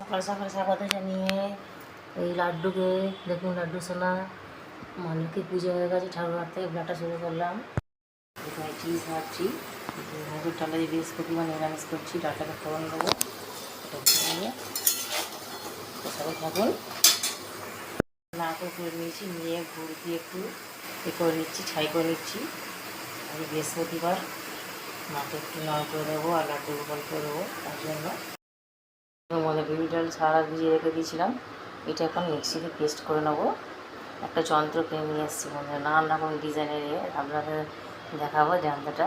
সকাল সকাল স্বাগত জানিয়ে এই লাড্ডুকে, দেখুন লাড্ডু সোনা মা লক্ষ্মী পুজো হয়ে গেছে, ঠাকুর ঘর থেকে ব্লাডটা শুরু করলাম। এখানে চিজ খাচ্ছি মুসুর ডালটা দিয়ে বৃহস্পতিবার নিরামিষ করছি ডালটাকে ফোড়ন দেবো, এটা নিয়ে সাথে থাকুন নাড়াকড় করে নিয়েছি, নিয়ে গুড় দিয়ে একটু এ করে নিচ্ছি, ছাই করে নিচ্ছি। আজ বৃহস্পতিবার মাকে একটু নাড় করে দেবো আর লাড্ডু গোপাল করে দেবো, তার জন্য। মধ্যে বিউলি ডাল সারা ভিজিয়ে রেখে দিয়েছিলাম। এটা এখন মিক্সিতে পেস্ট করে নেব। একটা যন্ত্র কিনে নিয়ে এসেছি বন্ধুরা। নানান রকম ডিজাইনের আপনাদের দেখাবো যন্ত্রটা।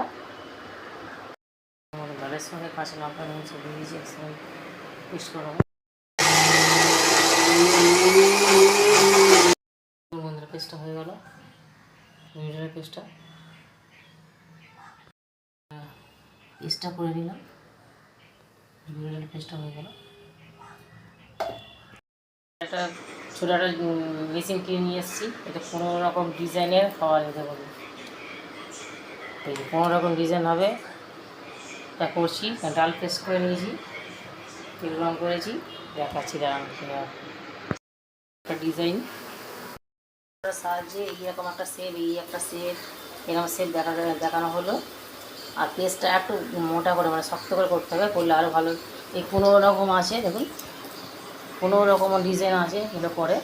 ডালের সঙ্গে কাঁচা লঙ্কা নিয়েছি ভিজিয়ে পেস্ট করে নেব। পেস্টটা হয়ে গেল। বিউলি পেস্টটা পেস্টটা করে নিলাম। পেস্টটা হয়ে গেল। একটা ছোটো একটা মেশিন কিনে নিয়ে এসেছি। এটা কোনো রকম ডিজাইনের খাওয়া যেতে পারে এই কোনো রকম ডিজাইন হবে। তা করছি ডাল পেস্ট করে নিয়েছি। তেল রঙ করেছি। দেখাচ্ছি দাঁড়ান একটা ডিজাইন। সাহায্যে এইরকম একটা সেপ এই একটা সেপ এরকম সেপ দেখা দেখানো হলো। আর পেস্টটা একটু মোটা করে মানে শক্ত করে করতে হবে, করলে আরও ভালো। এই পনেরো রকম আছে, দেখুন। পনেরো রকম ডিজাইন আছে, এগুলো করে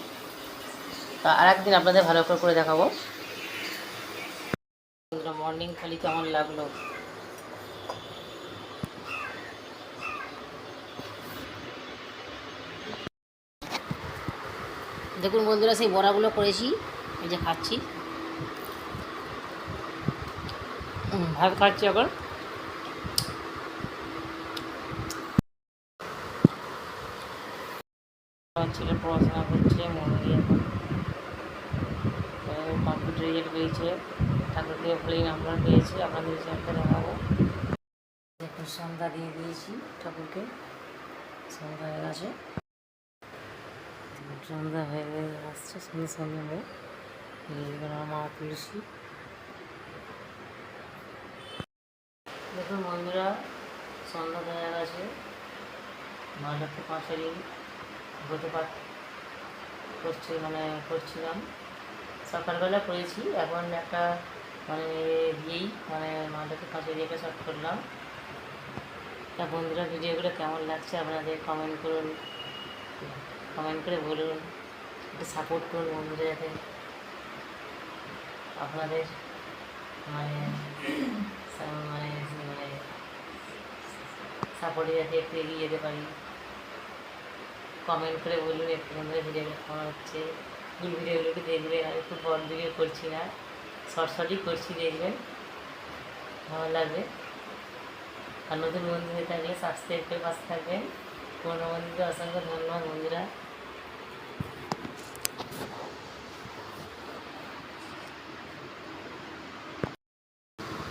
তা আর একদিন আপনাদের ভালো করে করে দেখাবো। মর্নিং খালি কেমন লাগল? দেখুন বন্ধুরা, সেই বড়াগুলো করেছি, এই যে খাচ্ছি। ভাত খাচ্ছি এখন আমার ছেলে পড়াশোনা করছে, মনে দিয়ে এখন। কম্পিউটার রেজাল্ট পেয়েছে। ঠাকুর থেকে ভালোই নাম্বার পেয়েছে আপনাদের রেজাল্টটা দেখাবো। দেখুন সন্ধ্যা দিয়ে দিয়েছি ঠাকুরকে। সন্ধ্যা হয়ে গেছে। সন্ধ্যা হয়ে আসছে সন্ধ্যা সন্ধ্যা এবার আমার মা তুলসী দেখুন বন্ধুরা, সন্ধ্যা হয়ে গেছে। মা লক্ষ্মী পাঁচালি পার, করছি মানে করছিলাম। সকালবেলা করেছি, এখন একটা মানে দিয়েই মানে মাটাকে কাছে দিয়ে শর্ট করলাম। তা বন্ধুরা, ভিডিওগুলো কেমন লাগছে আপনাদের কমেন্ট করুন কমেন্ট করে বলুন, একটু সাপোর্ট করুন বন্ধুরা যাতে আপনাদের মানে মানে মানে সাপোর্টে যাতে একটু এগিয়ে যেতে পারি। কমেন্ট করে বলুন, একটু বন্ধুরা ভিডিওগুলো কেমন হচ্ছে। ভিডিওগুলো একটু দেখবেন আমি খুব বড় ভিডিও করছি না। শর্ট শর্টই করছি, দেখবেন। ভালো লাগবে। আর নতুন বন্ধু হয়ে থাকলে সাবস্ক্রাইব করে পাশে থাকবেন। পুরোনো বন্ধুদের অসংখ্য ধন্যবাদ, বন্ধুরা।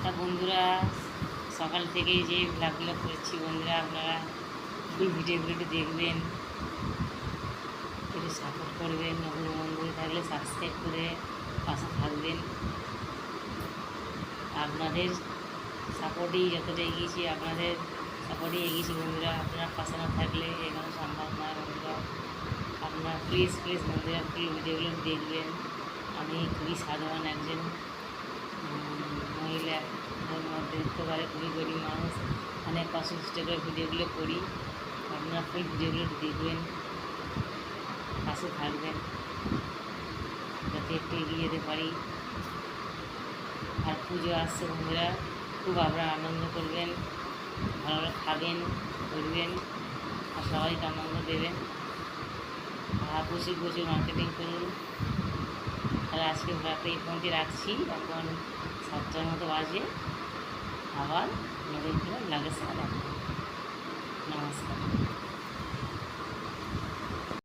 তা বন্ধুরা, সকাল থেকেই যে ব্লগগুলো করছি, বন্ধুরা, আপনারা ভিডিওগুলো একটু দেখবেন। একটু সাপোর্ট করবেন নতুন বন্ধু থাকলে সাবস্ক্রাইব করে পাশে থাকবেন। আপনাদের সাপোর্টেই যতটা এগিয়েছি, আপনাদের সাপোর্টেই এগিয়েছি বন্ধুরা। আপনারা পাশে না থাকলে এখানে সম্ভব নয় বন্ধুরা। আপনারা প্লিজ প্লিজ বন্ধুরা ফুল ভিডিওগুলো দেখবেন। আমি খুবই সাধারণ একজন মহিলা। মধ্যবিত্ত খুবই গরিব মানুষ। অনেক কষ্ট করে ভিডিওগুলো করি। আপনারা ফুল ভিডিওগুলো দেখবেন। পাশে থাকবেন। যাতে একটু এগিয়ে যেতে পারি। আর পুজো আসছে বন্ধুরা, খুব আপনারা আনন্দ করবেন, ভালো খাবেন করবেন আর সবাইকে আনন্দ দেবেন। আর প্রচুর প্রচুর মার্কেটিং করুন। তাহলে আজকে ব্লগটা এই পর্যন্ত রাখছি। এখন সাতটার মতো বাজে। আবার নতুন করে লাগে সারা নমস্কার।